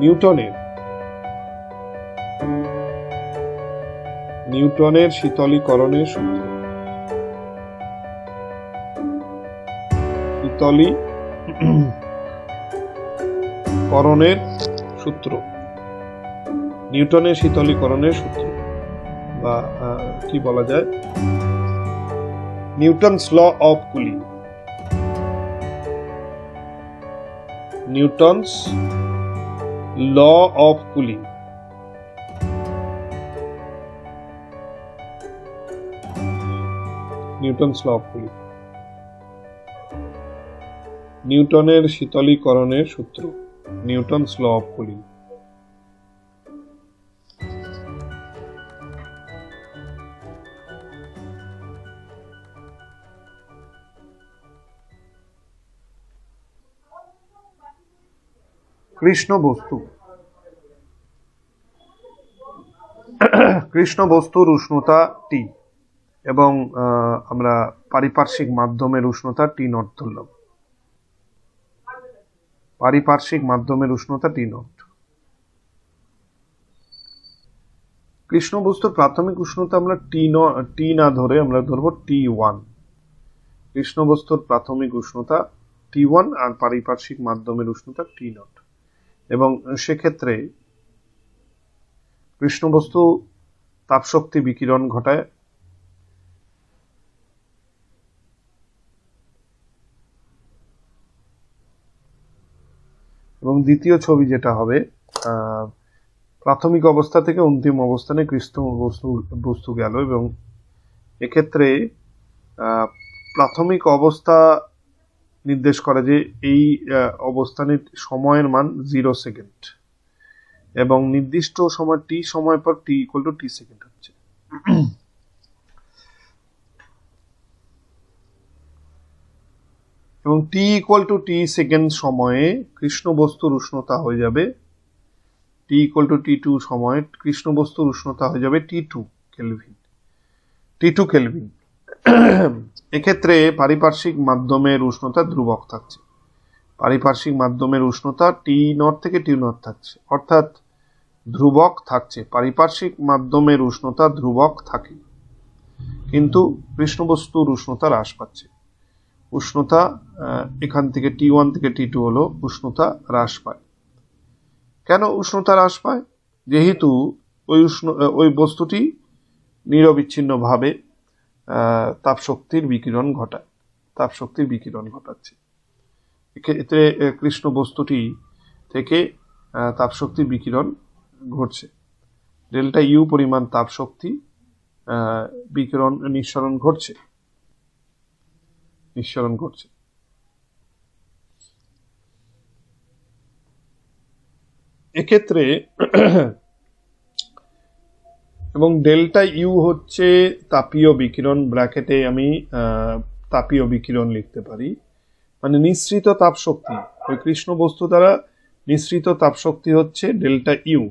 নিউটনের। নিউটনের শীতলীকরণের সূত্র। শীতলী করণের সূত্র। নিউটনের শীতলীকরণের সূত্র, বা কি বলা যায়? Newton's law of cooling. Newton's law of cooling. Newton's law of cooling. নিউটনের শীতলীকরণের সূত্র। Newton's law of cooling. Krishna বস্তু। কৃষ্ণ বস্তুর উষ্ণতা টি এবং আমরা পারিপার্শ্বিক মাধ্যমের উষ্ণতা টি নট ধরলাম। পারিপার্শ্বিক মাধ্যমের উষ্ণতা টি নট কৃষ্ণ বস্তুর প্রাথমিক উষ্ণতা আমরা টি ন টি না ধরে আমরা ধরবো টি ওয়ান কৃষ্ণ বস্তুর প্রাথমিক উষ্ণতা টি ওয়ান আর পারিপার্শ্বিক মাধ্যমের উষ্ণতা টি নট এবং সেক্ষেত্রে কৃষ্ণবস্তু তাপশক্তি বিকিরণ ঘটায়। এবং দ্বিতীয় ছবি যেটা হবে প্রাথমিক অবস্থা থেকে অন্তিম অবস্থানে কৃষ্ণ বস্তু বস্তু গেল এবং এক্ষেত্রে প্রাথমিক অবস্থা নির্দেশ করে যে এই অবস্থানের সময়ের মান জিরো সেকেন্ড এবং নির্দিষ্ট সময় টি সময় পর T equal to T second হচ্ছে। এবং T equal to T second সময়ে কৃষ্ণ বস্তুর উষ্ণতা হয়ে যাবে। T equal to T two সময়ে কৃষ্ণ বস্তুর উষ্ণতা হয়ে যাবে T two kelvin T two kelvin এক্ষেত্রে পারিপার্শ্বিক মাধ্যমের উষ্ণতা ধ্রুবক থাকছে। পারিপার্শ্বিক মাধ্যমের উষ্ণতা টি নট থেকে টি নট থাকছে। অর্থাৎ ধ্রুবক থাকছে। পারিপার্শ্বিক মাধ্যমের উষ্ণতা ধ্রুবক থাকে। কিন্তু কৃষ্ণবস্তুর উষ্ণতা হ্রাস পাচ্ছে। উষ্ণতা এখান থেকে টি ওয়ান থেকে টি টু হলো উষ্ণতা হ্রাস পায়। কেন উষ্ণতা হ্রাস পায়? যেহেতু ওই উষ্ণ ওই বস্তুটি নিরবিচ্ছিন্নভাবে তাপশক্তির বিকিরণ ঘটায়। তাপশক্তির বিকিরণ ঘটাচ্ছে। এক্ষেত্রে কৃষ্ণ বস্তুটি থেকে তাপশক্তির বিকিরণ ঘটছে। ডেল্টা ইউ পরিমাণ তাপশক্তি বিকিরণ নিঃসরণ ঘটছে। নিঃসরণ ঘটছে। এক্ষেত্রে এবং ডেল্টা ইউ হচ্ছে তাপীয় বিকিরণ ব্র্যাকেটে আমি তাপীয় বিকিরণ লিখতে পারি। মানে নিঃসৃত তাপশক্তি। ওই কৃষ্ণ বস্তু দ্বারা নিঃসৃত তাপশক্তি হচ্ছে ডেল্টা ইউ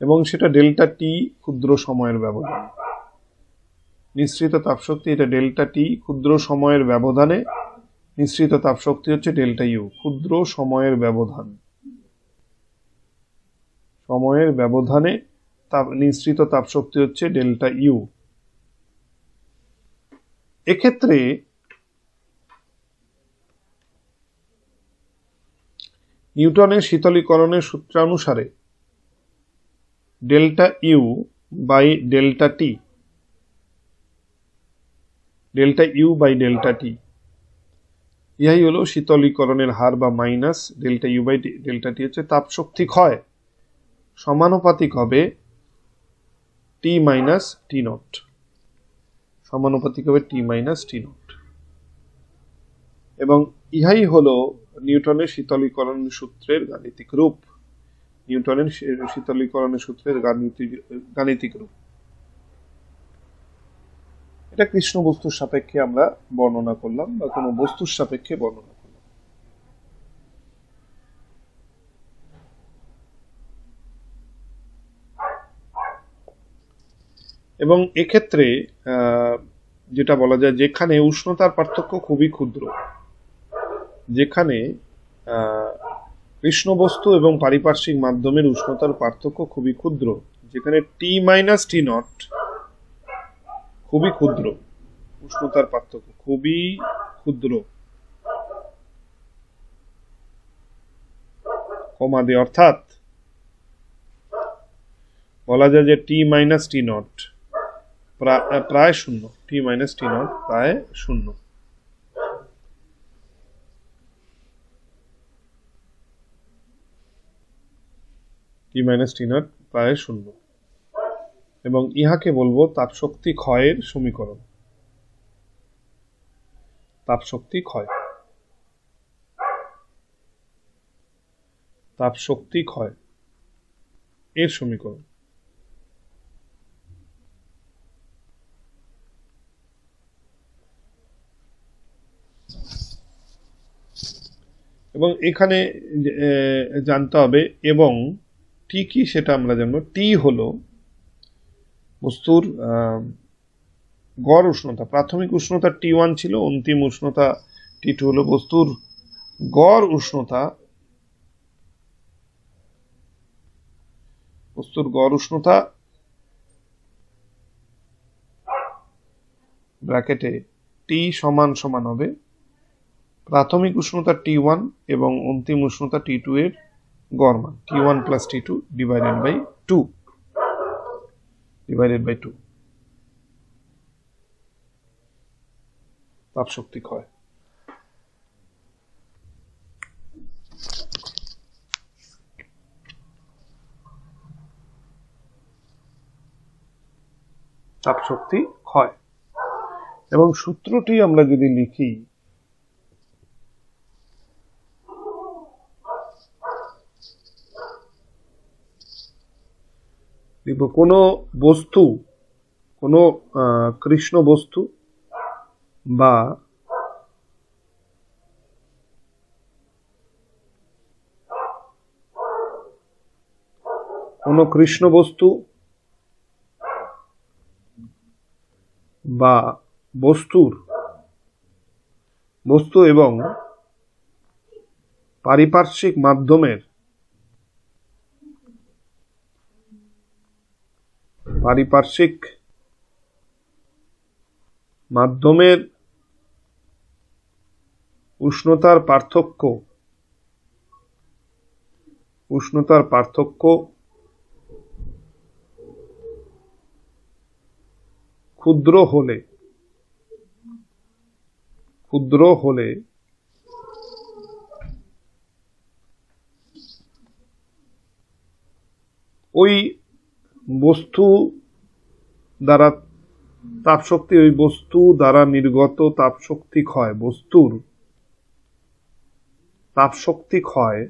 এবং সেটা ডেল্টা টি ক্ষুদ্র সময়ের ব্যবধান। নিঃসৃত তাপশক্তি এটা ডেল্টা টি ক্ষুদ্র সময়ের ব্যবধানে। নিঃসৃত তাপশক্তি হচ্ছে ডেল্টা ইউ ক্ষুদ্র সময়ের ব্যবধান। সময়ের ব্যবধানে তাপ, নিঃসৃত তাপশক্তি হচ্ছে ডেল্টা ইউ। এক্ষেত্রে নিউটনের শীতলীকরণের সূত্রানুসারে delta U by delta T, delta U by delta T, ইহাই হলো শীতলীকরণের হার বা minus delta U by delta T হচ্ছে তাপশক্তি ক্ষয়। সমানুপাতিক হবে টি মাইনাস টি নট সমানুপাতিক হবে টি মাইনাস টি নট এবং ইহাই হলো নিউটনের শীতলীকরণ সূত্রের গাণিতিক রূপ। নিউটনের শী- শীতলীকরণের সূত্রের গাণিতিক গাণিতিক রূপ। এটা কৃষ্ণ বস্তুর সাপেক্ষে আমরা বর্ণনা করলাম বা কোনো বস্তুর সাপেক্ষে বর্ণনা এবং এক্ষেত্রে যেটা বলা যায় যেখানে উষ্ণতার পার্থক্য খুবই ক্ষুদ্র যেখানে আহ, কৃষ্ণ বস্তু এবং পারিপার্শ্বিক মাধ্যমের উষ্ণতার পার্থক্য খুবই ক্ষুদ্র যেখানে টি মাইনাস টি নট খুবই ক্ষুদ্র উষ্ণতার পার্থক্য খুবই ক্ষুদ্র। কমাদি অর্থাৎ বলা যায় যে টি মাইনাস টি নট প্রায় শূন্য। টি মাইনাস টি নট প্রায় শূন্য। টি মাইনাস টি নট প্রায় শূন্য। এবং ইহাকে বলব তাপশক্তি ক্ষয়ের সমীকরণ। তাপশক্তি ক্ষয়। তাপশক্তি ক্ষয়। এর সমীকরণ। এবং এখানে জানতে হবে এবং টি কি সেটা আমরা জানব। টি হলো বস্তুর গড় উষ্ণতা। প্রাথমিক উষ্ণতা টি ওয়ান ছিল, অন্তিম উষ্ণতা টি টু হলো বস্তুর গড় উষ্ণতা। বস্তুর গড় উষ্ণতা ব্র্যাকেটে টি সমান সমান হবে। প্রাথমিক উষ্ণতা টি ওয়ান এবং অন্তিম উষ্ণতা টি টু এর গড় মান T one plus T two divided by two divided by two তাপশক্তি ক্ষয়। তাপশক্তি ক্ষয়। এবং সূত্রটি আমরা যদি লিখি কোনো বস্তু, কোনো কৃষ্ণ বস্তু বা কোনো কৃষ্ণ বস্তু বা বস্তুর, বস্তু এবং পারিপার্শ্বিক মাধ্যমের পারিপার্শ্বিক মাধ্যমের উষ্ণতার পার্থক্য উষ্ণতার পার্থক্য ক্ষুদ্র হলে ক্ষুদ্র হলে ওই বস্তু দ্বারা তাপশক্তি, ওই বস্তু দ্বারা নির্গত তাপশক্তি ক্ষয়, বস্তুর তাপশক্তি ক্ষয়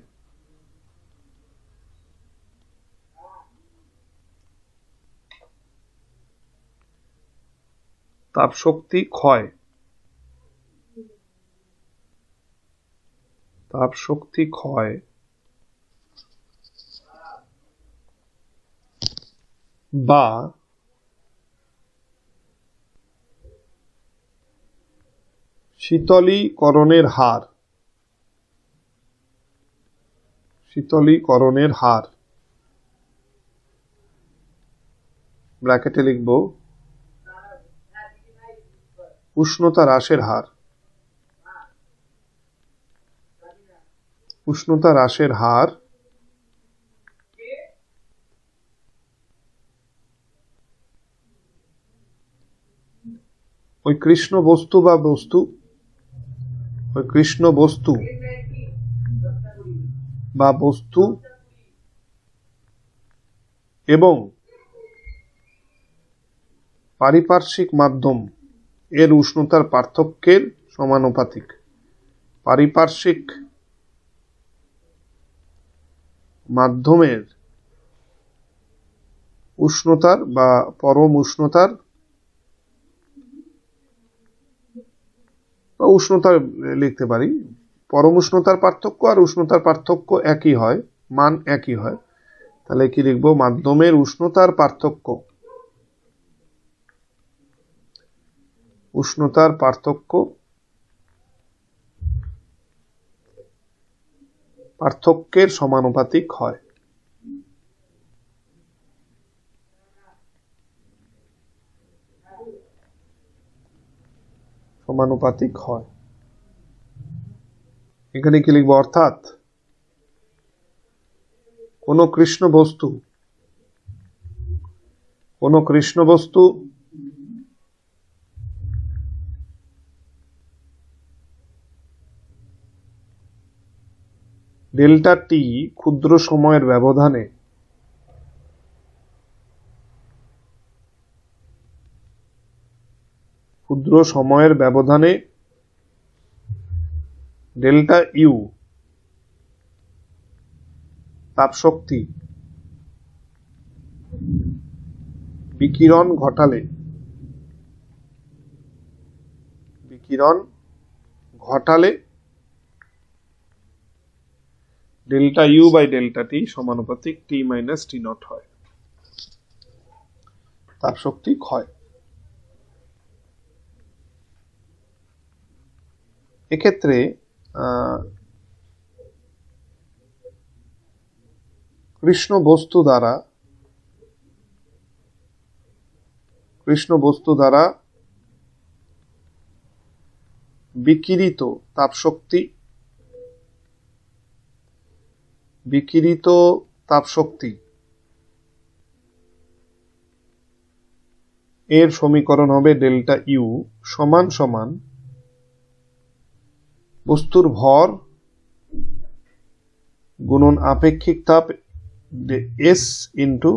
তাপশক্তি ক্ষয় তাপশক্তি ক্ষয় বা শীতলীকরণের হার। শীতলীকরণের হার। ব্র্যাকেটে লিখব উষ্ণতা হ্রাসের হার। উষ্ণতা হ্রাসের হার ওই কৃষ্ণ বস্তু বা বস্তু? ওই কৃষ্ণ বস্তু বা বস্তু এবং পারিপার্শ্বিক মাধ্যম এর উষ্ণতার পার্থক্যের সমানুপাতিক। পারিপার্শ্বিক মাধ্যমের উষ্ণতার বা পরম উষ্ণতার বা উষ্ণতা লিখতে পারি। পরম উষ্ণতার পার্থক্য আর উষ্ণতার পার্থক্য একই হয়, মান একই হয়। তাহলে কি লিখব? মাধ্যমের উষ্ণতার পার্থক্য। উষ্ণতার পার্থক্য পার্থক্যের সমানুপাতিক হয়। সমানুপাতিক হয়। এখানে কি লিখব? অর্থাৎ কোনো কৃষ্ণ বস্তু, কোনো কৃষ্ণ বস্তু ডেল্টা টি ক্ষুদ্র সময়ের ব্যবধানে ক্ষুদ্র সময়ের ব্যবধানে ডেল্টা ইউ তাপশক্তি বিকিরণ ঘটালে বিকিরণ ঘটালে delta U by delta T সমানুপাতিক টি মাইনাস টি নট হয়। তাপশক্তি ক্ষয়। এক্ষেত্রে কৃষ্ণ বস্তু দ্বারা, কৃষ্ণ বস্তু দ্বারা বিকিরিত তাপশক্তি বিকিরিত তাপশক্তি এর সমীকরণ হবে ডেল্টা ইউ সমান সমান বস্তুর ভর গুণন আপেক্ষিক তাপ এস ইন্টু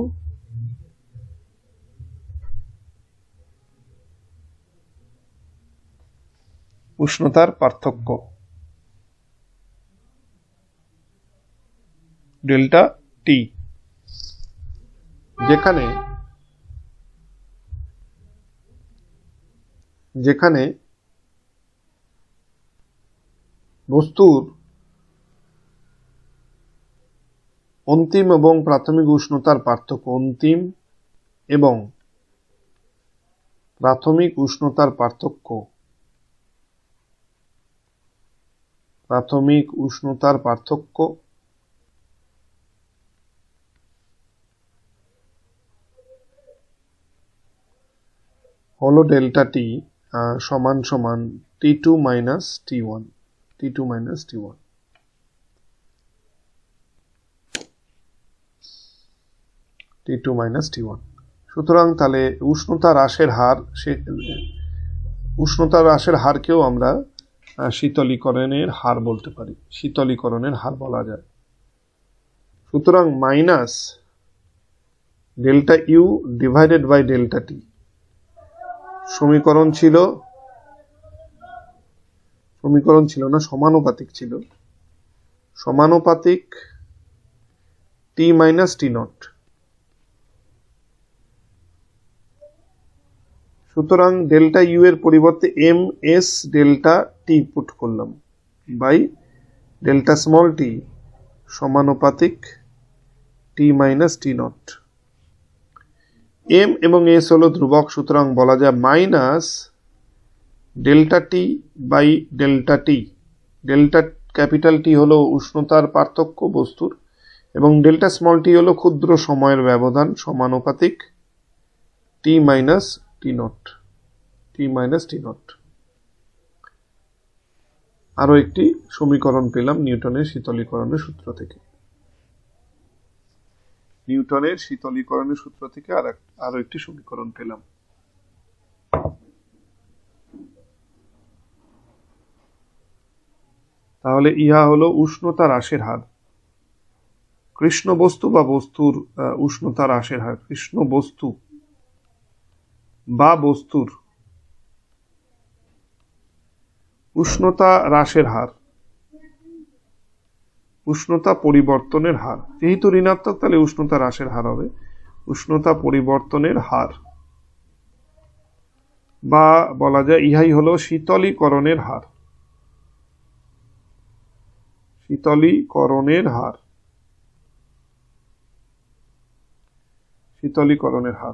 উষ্ণতার পার্থক্য। ডেল্টা টি যেখানে যেখানে বস্তুর অন্তিম এবং প্রাথমিক উষ্ণতার পার্থক্য অন্তিম এবং প্রাথমিক উষ্ণতার পার্থক্য প্রাথমিক উষ্ণতার পার্থক্য হলো ডেল্টা টি সমান সমান T two minus T one. T two minus T one T two minus T one সুতরাং তাহলে উষ্ণতা হ্রাসের হার, সে, উষ্ণতা হ্রাসের হারকেও আমরা শীতলীকরণের হার বলতে পারি। শীতলীকরণের হার বলা যায়। সুতরাং minus delta U divided by delta T সমীকরণ ছিল সমীকরণ ছিল না, সমানুপাতিক ছিল। সমানুপাতিক টি মাইনাস টি নট সুতরাং ডেল্টা ইউ এর পরিবর্তে M S delta T put করলাম বাই ডেল্টা স্মল টি সমানুপাতিক T minus T naught M এবং এস হলো ধ্রুবক, সুতরাং বলা যায় minus delta T by delta T. Delta capital T হলো উষ্ণতার পার্থক্য বস্তুর এবং ডেল্টা স্মল টি হলো ক্ষুদ্র সময়ের ব্যবধান সমানুপাতিক T minus T naught. T minus T naught. আরও একটি সমীকরণ পেলাম নিউটনের শীতলীকরণের সূত্র থেকে। নিউটনের শীতলীকরণের সূত্র থেকে আর আরও একটি সমীকরণ পেলাম। তাহলে ইহা হলো উষ্ণতা হ্রাসের হার। কৃষ্ণ বস্তু বা বস্তুর উষ্ণতা হ্রাসের হার। কৃষ্ণ বস্তু বা বস্তুর উষ্ণতা হ্রাসের হার। উষ্ণতা পরিবর্তনের হার। যেহেতু ঋণাত্মক, তাহলে উষ্ণতা হ্রাসের হার হবে। উষ্ণতা পরিবর্তনের হার। বা বলা যায় ইহাই হলো শীতলীকরণের হার। শীতলীকরণের হার। শীতলীকরণের হার।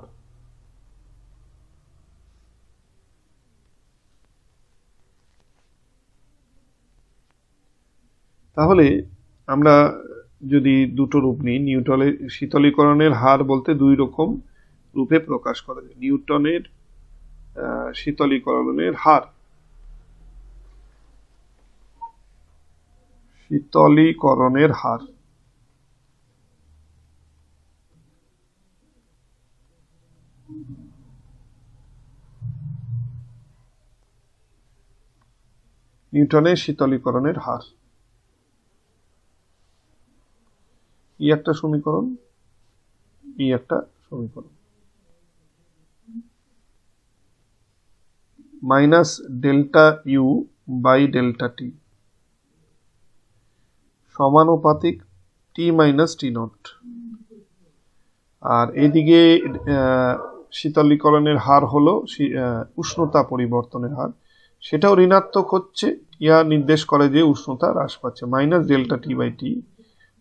তাহলে আমরা যদি দুটো রূপ নিই নিউটনের শীতলীকরণের হার বলতে দুই রকম রূপে প্রকাশ করা যায়। নিউটনের শীতলীকরণের হার। শীতলীকরণের হার। নিউটনের শীতলীকরণের হার। ই একটা সমীকরণ, ই একটা সমীকরণ। Minus delta U by delta T. সমানুপাতিক টি মাইনাস টি নট। আর এদিকে শীতলীকরণের হার হলো উষ্ণতা পরিবর্তনের হার। সেটাও ঋণাত্মক হচ্ছে ইয়া নির্দেশ করে যে উষ্ণতা হ্রাস পাচ্ছে। Minus delta T by T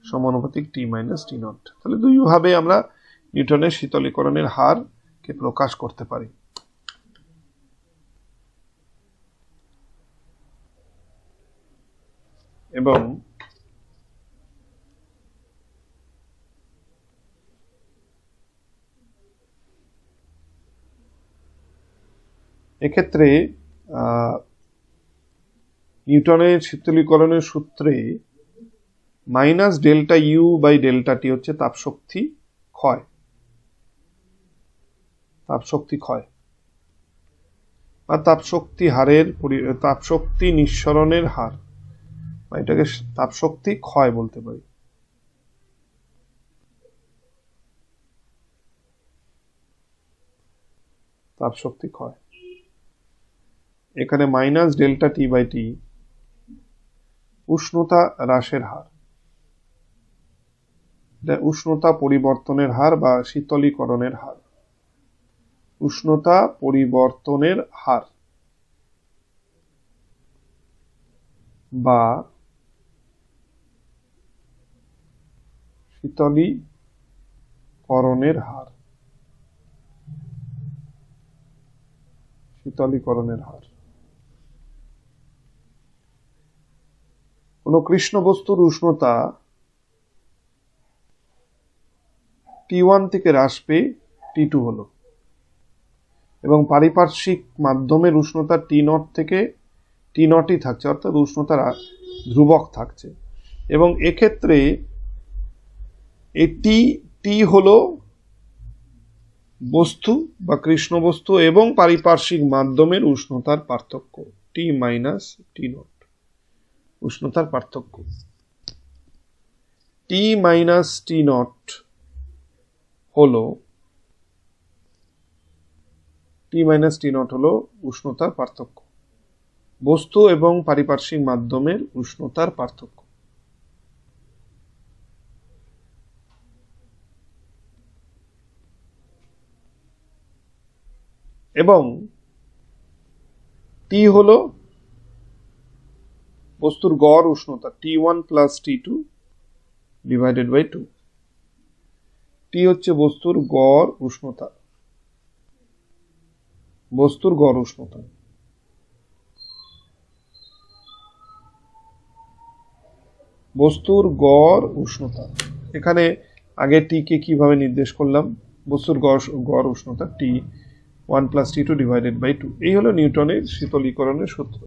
সমানুপাতিক টি মাইনাস টি নট। তাহলে দুইভাবে আমরা নিউটনের শীতলীকরণের হারকে প্রকাশ করতে পারি। এবং এক্ষেত্রে নিউটনের শীতলীকরণের সূত্রে minus delta U by delta T হচ্ছে তাপশক্তি ক্ষয়। তাপশক্তি ক্ষয়। বা তাপশক্তি হারের তাপশক্তি নিঃসরণের হার। বা এটাকে তাপশক্তি ক্ষয় বলতে পারি। তাপশক্তি ক্ষয়। এখানে minus delta T by T উষ্ণতা হ্রাসের হার। উষ্ণতা পরিবর্তনের হার বা শীতলীকরণের হার। উষ্ণতা পরিবর্তনের হার বা শীতলীকরণের হার। শীতলীকরণের হার। কোনো কৃষ্ণ বস্তুর উষ্ণতা টি ওয়ান থেকে হ্রাস পেয়ে টি টু হলো। এবং পারিপার্শ্বিক মাধ্যমের উষ্ণতা টি নট থেকে টি নটই থাকছে, অর্থাৎ উষ্ণতা ধ্রুবক থাকছে। এবং এক্ষেত্রে এটি টি হলো বস্তু বা কৃষ্ণ বস্তু এবং পারিপার্শ্বিক মাধ্যমের উষ্ণতার পার্থক্য টি মাইনাস টি নট উষ্ণতার পার্থক্য। টি মাইনাস টি নট হলো টি মাইনাস টি নট হলো উষ্ণতার পার্থক্য। বস্তু এবং পারিপার্শ্বিক মাধ্যমের উষ্ণতার পার্থক্য। এবং টি হলো বস্তুর গড় উষ্ণতা T one plus T two divided by two T হচ্ছে বস্তুর গড় উষ্ণতা। বস্তুর গড় উষ্ণতা। বস্তুর গড় উষ্ণতা। এখানে আগে টি কে কীভাবে নির্দেশ করলাম? বস্তুর গড় গড় উষ্ণতা T one plus T two divided by two এই হলো নিউটনের শীতলীকরণের সূত্র।